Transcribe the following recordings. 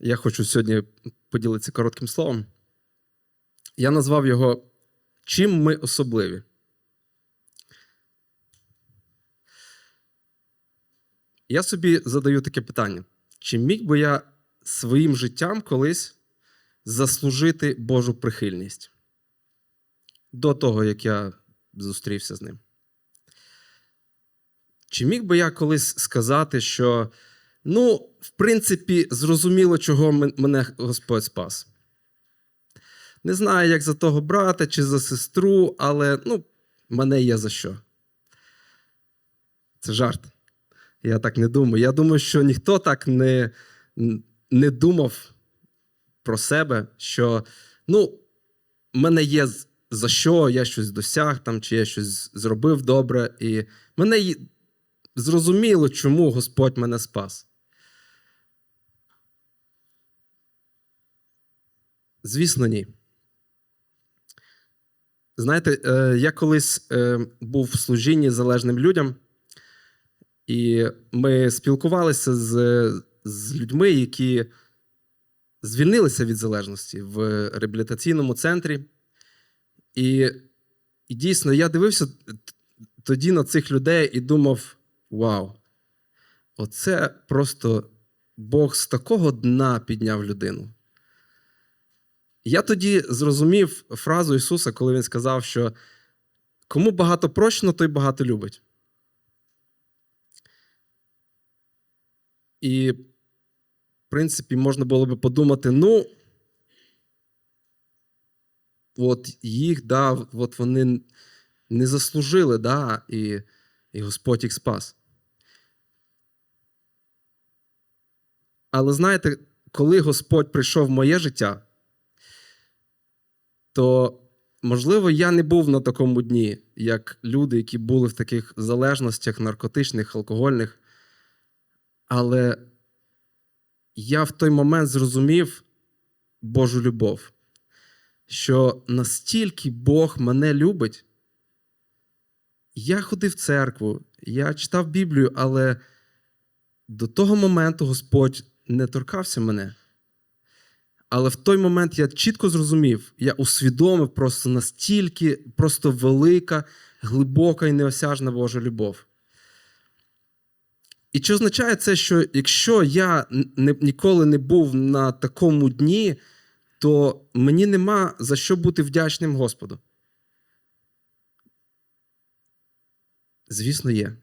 Я хочу сьогодні поділитися коротким словом. Я назвав його Чим ми особливі? Я собі задаю таке питання: чи міг би я своїм життям колись заслужити Божу прихильність до того, як я зустрівся з ним? Чи міг би я колись сказати, що, ну, в принципі, зрозуміло, чого мене Господь спас? Не знаю, як за того брата чи за сестру, але ну, мене є за що. Це жарт. Я так не думаю. Я думаю, що ніхто так не, не думав про себе, що ну, мене є за що, я щось досяг там, чи я щось зробив добре, і мене зрозуміло, чому Господь мене спас. Звісно, ні. Знаєте, е, я колись е, був в служінні залежним людям, і ми спілкувалися з, з людьми, які звільнилися від залежності в реабілітаційному центрі. І, і дійсно, я дивився тоді на цих людей і думав: вау, оце просто Бог з такого дна підняв людину. Я тоді зрозумів фразу Ісуса, коли Він сказав, що кому багато прощено, той багато любить. І, в принципі, можна було би подумати: ну, от їх, да, от вони не заслужили, да, і, і Господь їх спас. Але знаєте, коли Господь прийшов в моє життя, то, можливо, я не був на такому дні, як люди, які були в таких залежностях наркотичних, алкогольних. Але я в той момент зрозумів Божу любов, що настільки Бог мене любить. Я ходив в церкву, я читав Біблію, але до того моменту Господь не торкався мене. Але в той момент я чітко зрозумів, я усвідомив просто настільки просто велика, глибока і неосяжна Божа любов. І що означає це, що якщо я не, ніколи не був на такому дні, то мені нема за що бути вдячним Господу. Звісно, є.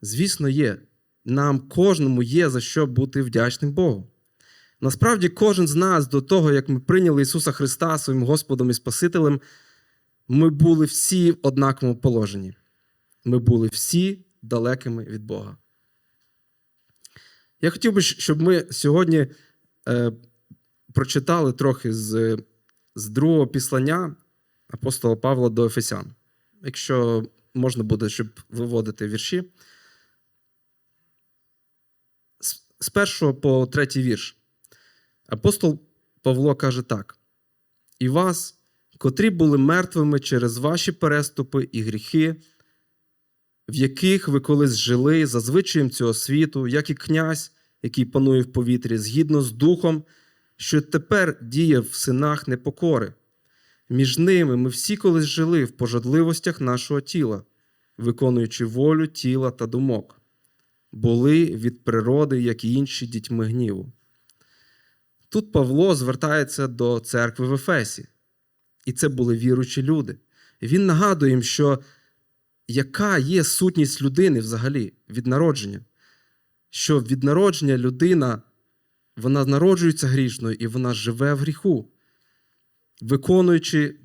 Звісно, є. Нам кожному є за що бути вдячним Богу. Насправді, кожен з нас до того, як ми прийняли Ісуса Христа своїм Господом і Спасителем, ми були всі в однаковому положенні. Ми були всі далекими від Бога. Я хотів би, щоб ми сьогодні е, прочитали трохи з, з другого післання апостола Павла до Ефесян. Якщо можна буде, щоб виводити вірші. З, першого по третій вірш. Апостол Павло каже так: І вас, котрі були мертвими через ваші переступи і гріхи, в яких ви колись жили за звичаєм цього світу, як і князь, який панує в повітрі, згідно з духом, що тепер діє в синах непокори. Між ними ми всі колись жили в пожадливостях нашого тіла, виконуючи волю тіла та думок, були від природи, як і інші дітьми гніву. Тут Павло звертається до церкви в Ефесі, і це були віруючі люди. Він нагадує їм, що яка є сутність людини взагалі від народження, що від народження людина вона народжується грішною і вона живе в гріху, виконуючи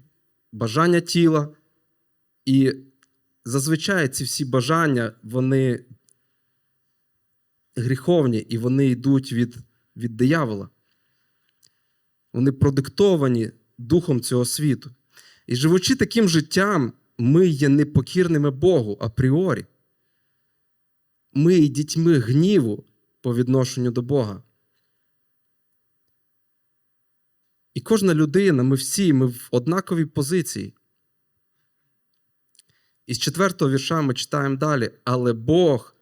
бажання тіла. І зазвичай ці всі бажання, вони гріховні і вони йдуть від, від диявола. Вони продиктовані духом цього світу. І живучи таким життям, ми є непокірними Богу апріорі. Ми є дітьми гніву по відношенню до Бога. І кожна людина, ми всі, ми в однаковій позиції. І з четвертого вірша ми читаємо далі. Але Бог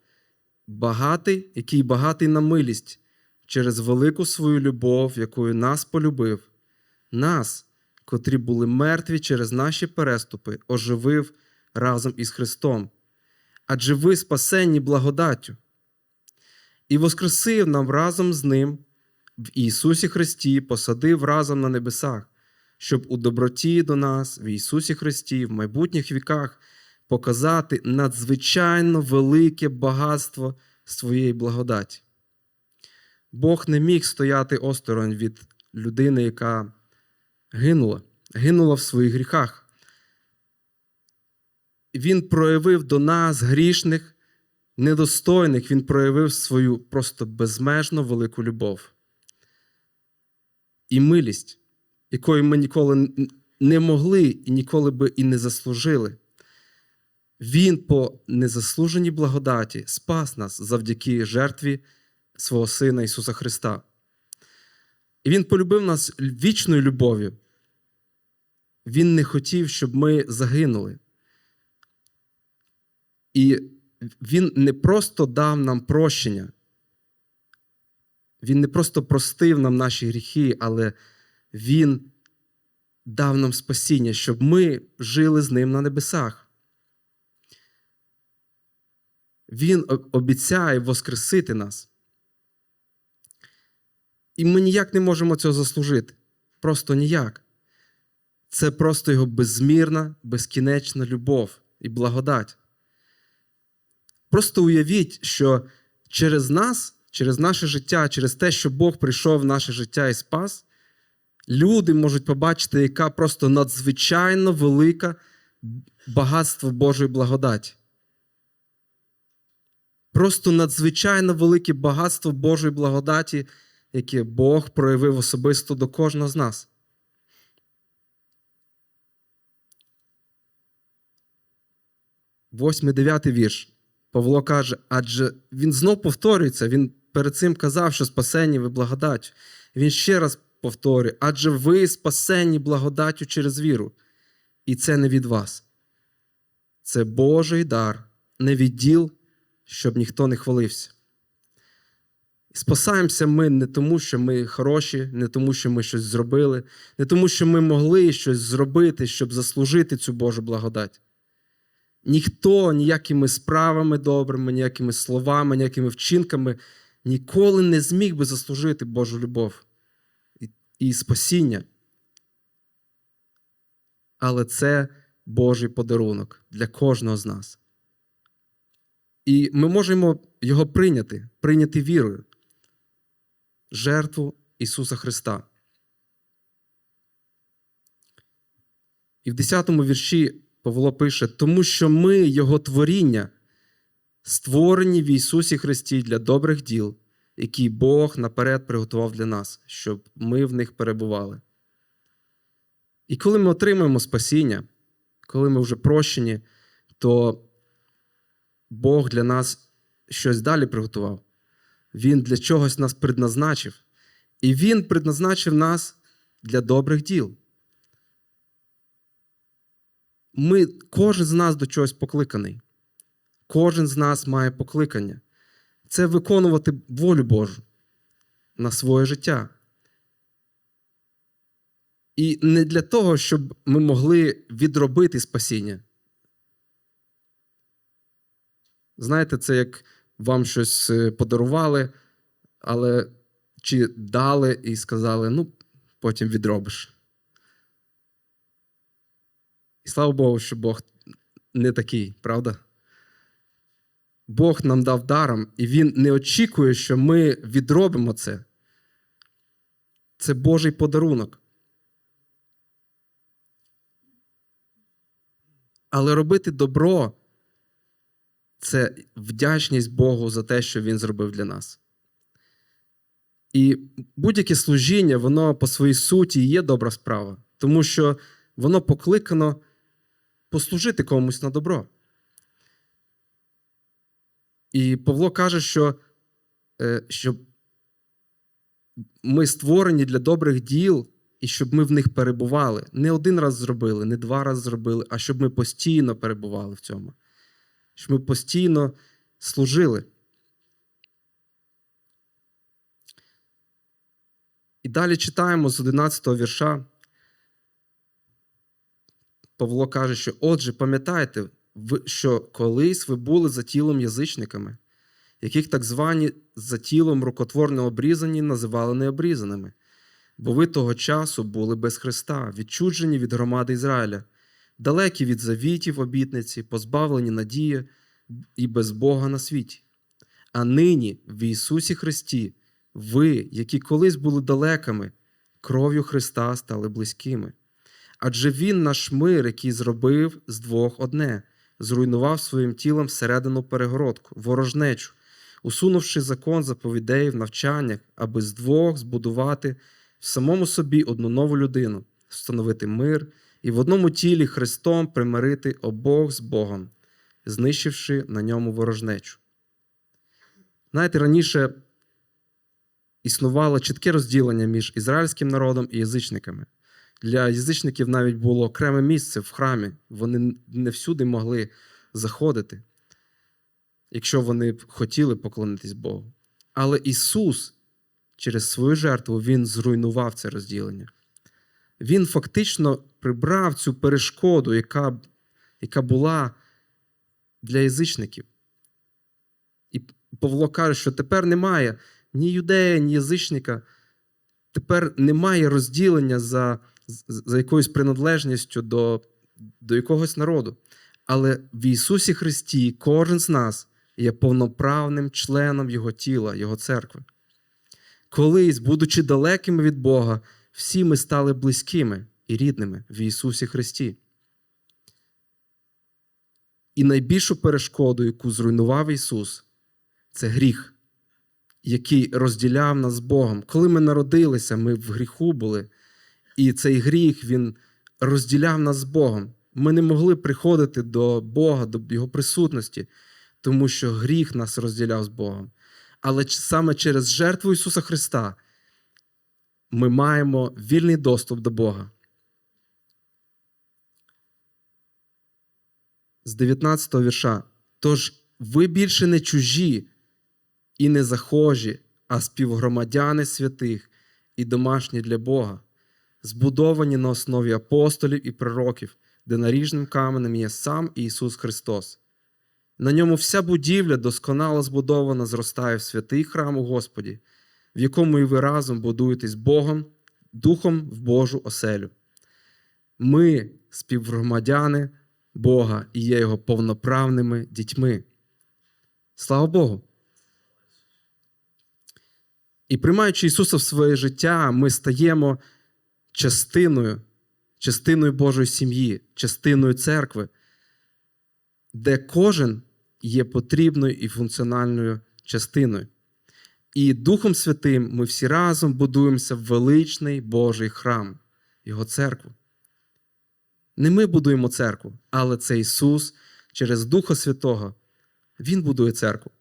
багатий, який багатий на милість, через велику свою любов, якою нас полюбив, нас, котрі були мертві через наші переступи, оживив разом із Христом. Адже ви спасенні благодаттю, і воскресив нам разом з Ним в Ісусі Христі, посадив разом на небесах, щоб у доброті до нас в Ісусі Христі в майбутніх віках показати надзвичайно велике багатство своєї благодаті. Бог не міг стояти осторонь від людини, яка гинула, гинула в своїх гріхах. Він проявив до нас грішних, недостойних, він проявив свою просто безмежно велику любов і милість, якої ми ніколи не могли і ніколи би і не заслужили. Він по незаслуженій благодаті спас нас завдяки жертві свого Сина Ісуса Христа. І Він полюбив нас вічною любов'ю. Він не хотів, щоб ми загинули. І Він не просто дав нам прощення, Він не просто простив нам наші гріхи, але Він дав нам спасіння, щоб ми жили з ним на небесах. Він обіцяє воскресити нас. І ми ніяк не можемо цього заслужити. Просто ніяк. Це просто його безмірна, безкінечна любов і благодать. Просто уявіть, що через нас, через наше життя, через те, що Бог прийшов в наше життя і спас, люди можуть побачити, яка просто надзвичайно велика багатство Божої благодаті. Просто надзвичайно велике багатство Божої благодаті, яке Бог проявив особисто до кожного з нас. Восьмий дев'ятий вірш. Павло каже, адже він знов повторюється, він перед цим казав, що спасені ви благодаттю. Він ще раз повторює, адже ви спасені благодаттю через віру. І це не від вас. Це Божий дар, не від діл, щоб ніхто не хвалився. Спасаємося ми не тому, що ми хороші, не тому, що ми щось зробили, не тому, що ми могли щось зробити, щоб заслужити цю Божу благодать. Ніхто ніякими справами добрими, ніякими словами, ніякими вчинками ніколи не зміг би заслужити Божу любов і, спасіння. Але це Божий подарунок для кожного з нас. І ми можемо його прийняти, прийняти вірою, жертву Ісуса Христа. І в 10 вірші Павло пише, тому що ми, Його творіння, створені в Ісусі Христі для добрих діл, які Бог наперед приготував для нас, щоб ми в них перебували. І коли ми отримаємо спасіння, коли ми вже прощені, то Бог для нас щось далі приготував. Він для чогось нас предназначив. І Він предназначив нас для добрих діл. Ми, Кожен з нас до чогось покликаний. Кожен з нас має покликання. Це виконувати волю Божу на своє життя. І не для того, щоб ми могли відробити спасіння. Знаєте, це як вам щось е, подарували, але чи дали і сказали, ну, потім відробиш. І слава Богу, що Бог не такий, правда? Бог нам дав даром, і Він не очікує, що ми відробимо це. Це Божий подарунок. Але робити добро це вдячність Богу за те, що Він зробив для нас. І будь-яке служіння, воно по своїй суті є добра справа, тому що воно покликано послужити комусь на добро. І Павло каже, що, е, що ми створені для добрих діл, і щоб ми в них перебували. Не один раз зробили, не два рази зробили, а щоб ми постійно перебували в цьому. Щоб ми постійно служили. І далі читаємо з 11 вірша. Павло каже, що отже, пам'ятайте, що колись ви були за тілом язичниками, яких так звані за тілом рукотворно обрізані називали необрізаними, бо ви того часу були без Христа, відчуджені від громади Ізраїля, далекі від завітів обітниці, позбавлені надії і без Бога на світі. А нині в Ісусі Христі, ви, які колись були далекими, кров'ю Христа стали близькими. Адже Він наш мир, який зробив з двох одне, зруйнував своїм тілом всередину перегородку, ворожнечу, усунувши закон заповідей в навчаннях, аби з двох збудувати в самому собі одну нову людину, встановити мир і в одному тілі Христом примирити обох з Богом, знищивши на ньому ворожнечу. Знаєте, раніше існувало чітке розділення між ізраїльським народом і язичниками. Для язичників навіть було окреме місце в храмі. Вони не всюди могли заходити, якщо вони б хотіли поклонитись Богу. Але Ісус через свою жертву Він зруйнував це розділення. Він фактично прибрав цю перешкоду, яка, яка була для язичників. І Павло каже, що тепер немає ні юдея, ні язичника, тепер немає розділення за, за якоюсь приналежністю до, до якогось народу. Але в Ісусі Христі кожен з нас є повноправним членом Його тіла, Його церкви. Колись, будучи далекими від Бога, всі ми стали близькими і рідними в Ісусі Христі. І найбільшу перешкоду, яку зруйнував Ісус, це гріх, який розділяв нас з Богом. Коли ми народилися, ми в гріху були, і цей гріх він розділяв нас з Богом. Ми не могли приходити до Бога, до Його присутності, тому що гріх нас розділяв з Богом. Але саме через жертву Ісуса Христа ми маємо вільний доступ до Бога. З 19 вірша. Тож ви більше не чужі і не захожі, а співгромадяни святих і домашні для Бога, збудовані на основі апостолів і пророків, де наріжним каменем є сам Ісус Христос. На ньому вся будівля досконало збудована, зростає в святий храм у Господі, в якому і ви разом будуєтесь Богом, Духом в Божу оселю. Ми співгромадяни Бога і є Його повноправними дітьми. Слава Богу! І приймаючи Ісуса в своє життя, ми стаємо частиною, частиною Божої сім'ї, частиною церкви, де кожен є потрібною і функціональною частиною. І Духом Святим ми всі разом будуємося в величний Божий храм, Його церкву. Не ми будуємо церкву, але це Ісус через Духа Святого. Він будує церкву.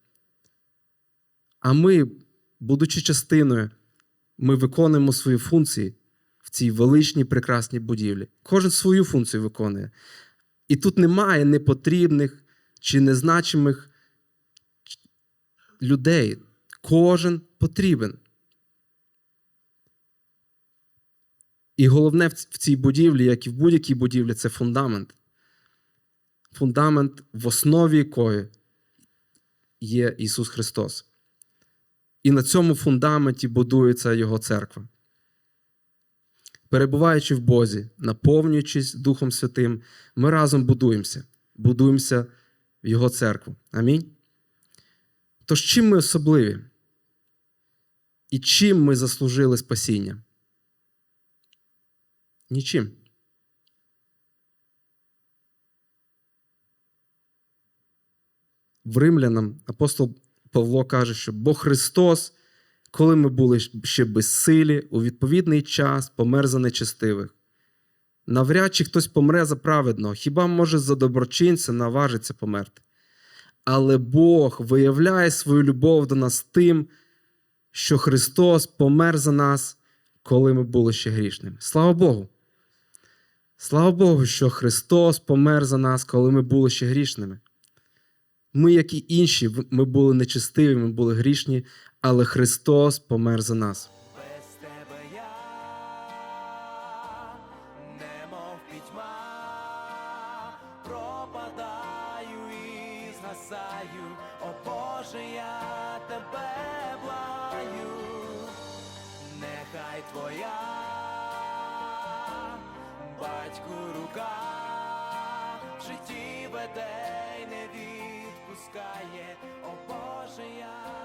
А ми, будучи частиною, ми виконуємо свої функції в цій величній прекрасній будівлі. Кожен свою функцію виконує. І тут немає непотрібних чи незначимих людей. Кожен потрібен. І головне в цій будівлі, як і в будь-якій будівлі, це фундамент. Фундамент, в основі якої є Ісус Христос. І на цьому фундаменті будується Його церква. Перебуваючи в Бозі, наповнюючись Духом Святим, ми разом будуємося, будуємося в Його церкву. Амінь. Тож чим ми особливі? І чим ми заслужили спасіння? Нічим. В Римлянам апостол Павло каже, що бо Христос, коли ми були ще безсилі, у відповідний час помер за нечестивих. Навряд чи хтось помре за праведного, хіба може за доброчинця наважиться померти. Але Бог виявляє свою любов до нас тим, що Христос помер за нас, коли ми були ще грішними. Слава Богу! Слава Богу, що Христос помер за нас, коли ми були ще грішними. Ми, як і інші, ми були нечистиві, ми були грішні, але Христос помер за нас. Без тебе я, немов пітьма. Спасаю, о Боже, я тебе благаю, нехай твоя батьку рука в житті веде й не відпускає, о Боже, я